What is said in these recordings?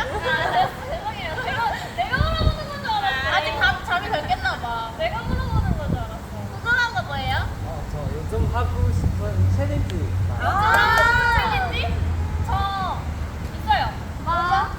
아니야? 죄송해요. 내가 내가 물어보는 건 줄 알았어. 아직 잠이 덜 깼나 봐. 내가 물어보는 건 줄 알았어. 궁금한 거 뭐예요? 어, 저 요즘 하고 싶은 챌린지. 요즘 아~ 하고 싶은 아, 챌린지? 저 있어요. 뭐죠?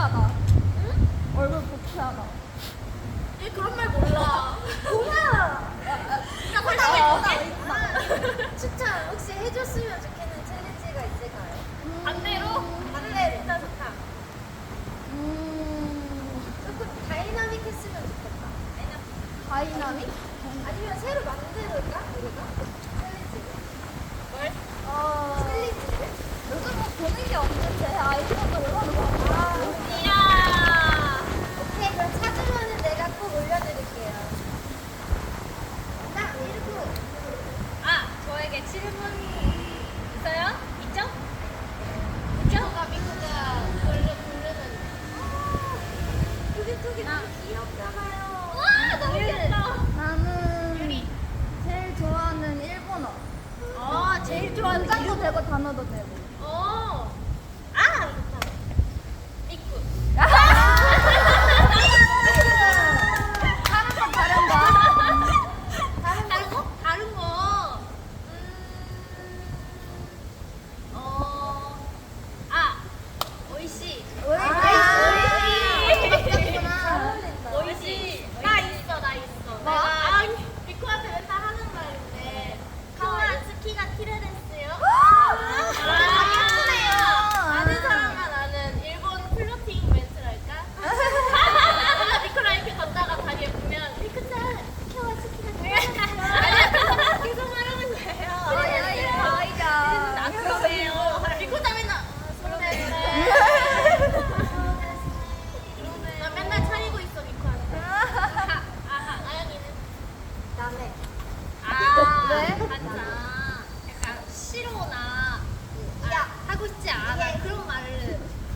복쾌하다. 응? 얼굴 복쾌하다. 얘 그런 말 몰라. 뭐야? 나 아, 아, 아, 추천 혹시 해줬으면 좋겠는 챌린지가 있을까요? 음. 반대로? 반대 진짜 좋다. 음. 조금 다이나믹했으면 좋겠다. 다이나믹? 아니면 새로 만들까 우리가 챌린지. 어, 챌린지. 요즘은 보는 게 없는데 아이디어도 올라오고 찾으면 내가 꼭 올려드릴게요. 나 이러고. 아, 저에게 질문이 있어요?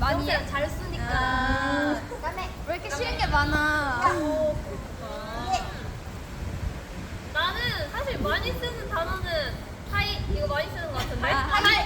많이 해? 잘 쓰니까. 아. 다음에. 왜 이렇게 싫은 게 많아? 나는 사실 많이 쓰는 단어는 타이 이거 많이 쓰는 것 같은데. 아, 타이.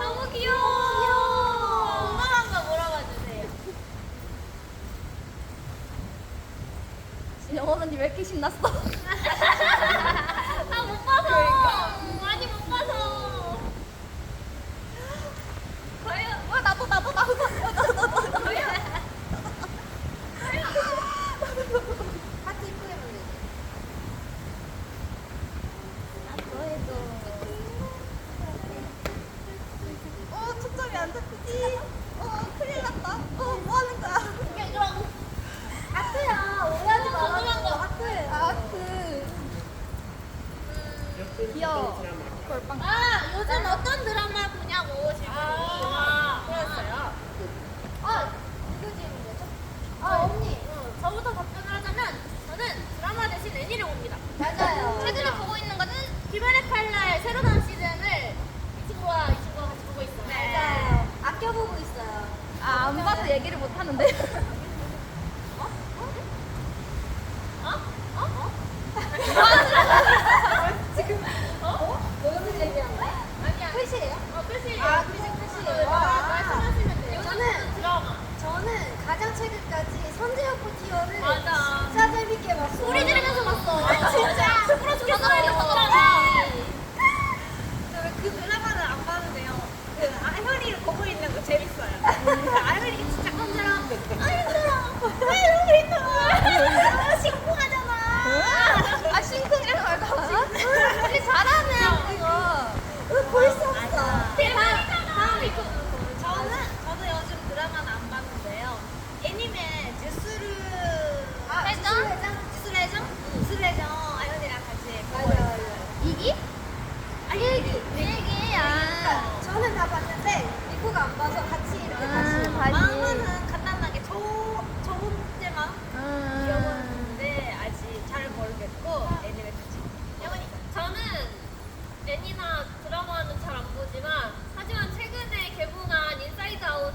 너무 귀여워. 궁금한 거 물어봐 주세요. 영원 언니 왜 이렇게 신났어? 최근까지 선제였고 티어를 맞아. 봤는데 입구가 안 봐서 같이 이렇게 아, 다시 봐지. 마음은 간단하게 저, 저 혼자만 기억하는데 아직 잘 모르겠고 애니메 같이 저는 애니나 드라마는 잘 안 보지만 하지만 최근에 개봉한 인사이드 아웃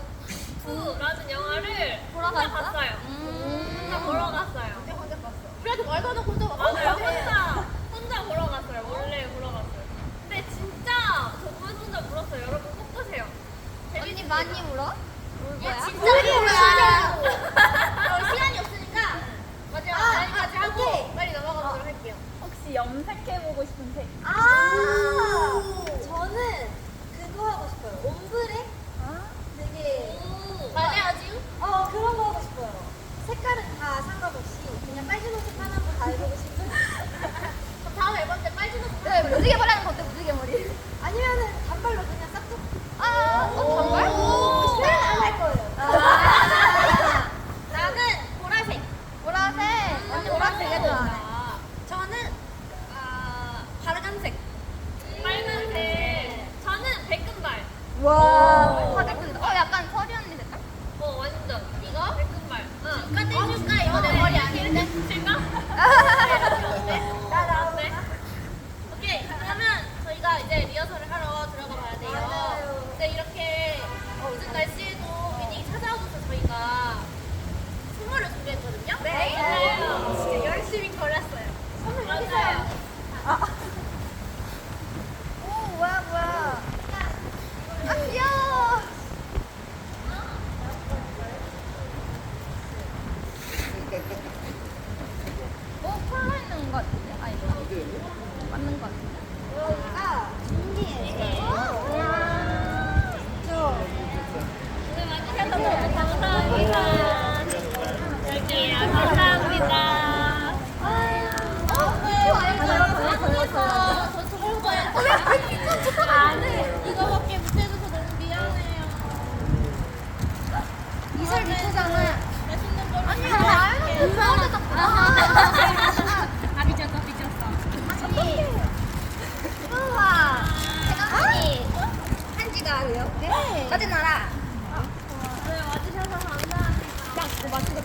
2라는 영화를 보러 갔어요 봤어요. 음. 혼자 보러 갔어요. 혼자 봤어. 우리한테 말도 안 하고 혼자 맞아요. 어, 哇！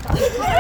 Oh,